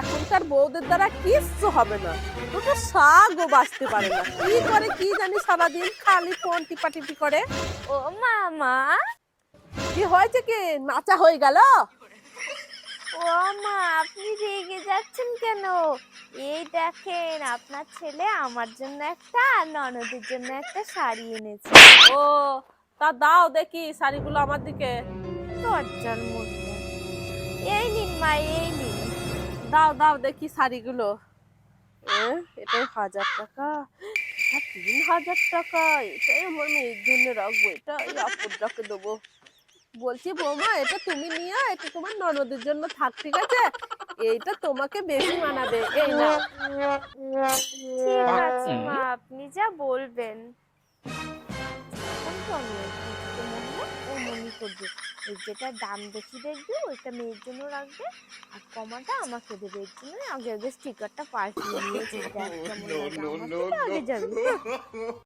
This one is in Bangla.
এখনকার বউদের দ্বারা কিচ্ছু হবে না। দুটো শাকও বাঁচতে পারে না। কি করে কি জানি সারাদিন খালি ফোন টিপাটিপি করে। ও মামা। কি হয়েছে কি? নাচা হয়ে গেল? ও মা আপনি রেগে যাচ্ছেন কেন? এই দেখেন আপনার ছেলে আমার জন্য একটা আর ননদের জন্য একটা শাড়ি এনেছে। ও তা দাও দেখি শাড়িগুলো আমার দিকে। দরজার মধ্যে। এই নিন মা এই দাও দাও দেখি শাড়িগুলো। এ, এটা হাজার টাকা তিন হাজার টাকা এটাই আমার মেয়ের জন্য রাখব এটা এই আপুরটাকে দেবো। বলছি বৌমা এটা তুমি নিয়ে এটা তোমার ননদের জন্য থাক ঠিক আছে? এইটা তোমাকে বেশি মানাবে এই না মা আপনি যা বলবেন। করবে ওই যেটা দাম বেশি দেখবে ওইটা মেয়ের জন্য রাখবে আর কমাটা আমাকে দেবে এর জন্য আগে আগে স্টিকারটা পাঠিয়ে থেকে আগে যাবে